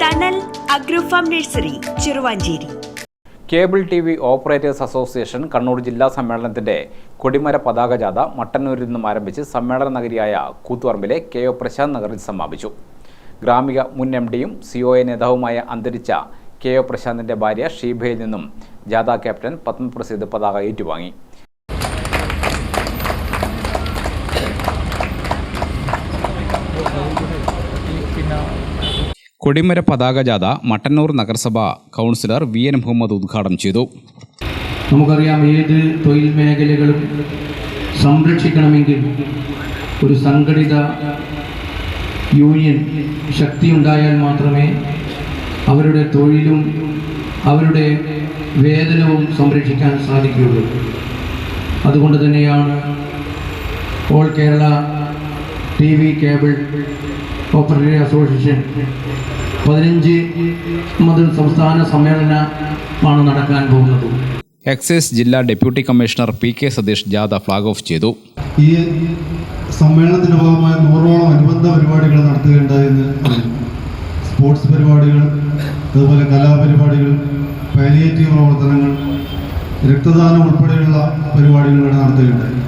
Thanal agro farm nursery Cheruvanchery. Cable T V operators association Kannur ജില്ലാ സമ്മേളനത്തിന്റെ കൊടിമര പതാക ജാഥ മട്ടന്നൂരിൽ നിന്നും ആരംഭിച്ച് സമ്മേളന നഗരിയായ കൂത്തുപറമ്പിലെ കെ ഒ പ്രശാന്ത് നഗറിൽ സമാപിച്ചു. ഗ്രാമിക മുൻ എം ഡിയും സി ഒ എ നേതാവുമായ അന്തരിച്ച കെ ഒ പ്രശാന്തിന്റെ ഭാര്യ ഷീബയിൽ നിന്നും ജാഥ ക്യാപ്റ്റൻ പത്മപ്രസിദ്ധ് പതാക ഏറ്റുവാങ്ങി. കൊടിമര പതാക ജാഥ മട്ടന്നൂർ നഗരസഭ കൗൺസിലർ വി എൻ മുഹമ്മദ് ഉദ്ഘാടനം ചെയ്തു. നമുക്കറിയാം ഏത് തൊഴിൽ മേഖലകളും സംരക്ഷിക്കണമെങ്കിൽ ഒരു സംഘടിത യൂണിയൻ ശക്തി ഉണ്ടായാൽ മാത്രമേ അവരുടെ തൊഴിലും അവരുടെ വേതനവും സംരക്ഷിക്കാൻ സാധിക്കുകയുള്ളൂ. അതുകൊണ്ട് തന്നെയാണ് all Kerala T V cable operative association പതിനഞ്ച് മുതൽ സംസ്ഥാന സമ്മേളനമാണ് നടക്കാൻ പോകുന്നത്. എക്സൈസ് ജില്ലാ deputy commissioner P K Satheesh ജാഥ ഫ്ലാഗ് ഓഫ് ചെയ്തു. ഈ സമ്മേളനത്തിന്റെ ഭാഗമായി നൂറോളം അനുബന്ധ പരിപാടികൾ നടത്തുകയുണ്ടായെന്ന് അറിയുന്നു. സ്പോർട്സ് പരിപാടികൾ അതുപോലെ കലാപരിപാടികൾ പാലിയേറ്റീവ് പ്രവർത്തനങ്ങൾ രക്തദാനം ഉൾപ്പെടെയുള്ള പരിപാടികൾ ഇവിടെ നടത്തുകയുണ്ടായി.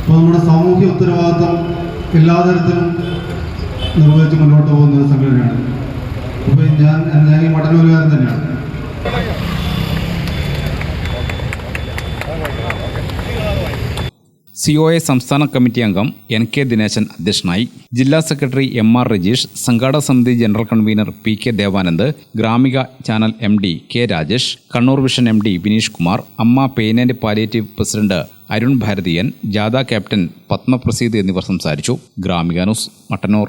അപ്പോൾ നമ്മുടെ സാമൂഹ്യ ഉത്തരവാദിത്തം എല്ലാ തരത്തിലും നിർവഹിച്ച് മുന്നോട്ട് പോകുന്ന ഒരു സംഘടനയാണ്. അപ്പോൾ ഞാൻ ഞാൻ മട്ടന്നൂരുകാരൻ തന്നെയാണ്. സി ഒ എ സംസ്ഥാന കമ്മിറ്റി അംഗം എൻ കെ ദിനേശൻ അധ്യക്ഷനായി ജില്ലാ സെക്രട്ടറി എം ആർ രജീഷ് സംഘാടക സമിതി general convener P K Devanand Gramika channel M D K Rajesh Kannur vision M D Vineesh Kumar Amma pain and palliative president Arun Bharathiyan ജാഥ captain Padmapraseed എന്നിവർ സംസാരിച്ചു. Gramika news Mattannur.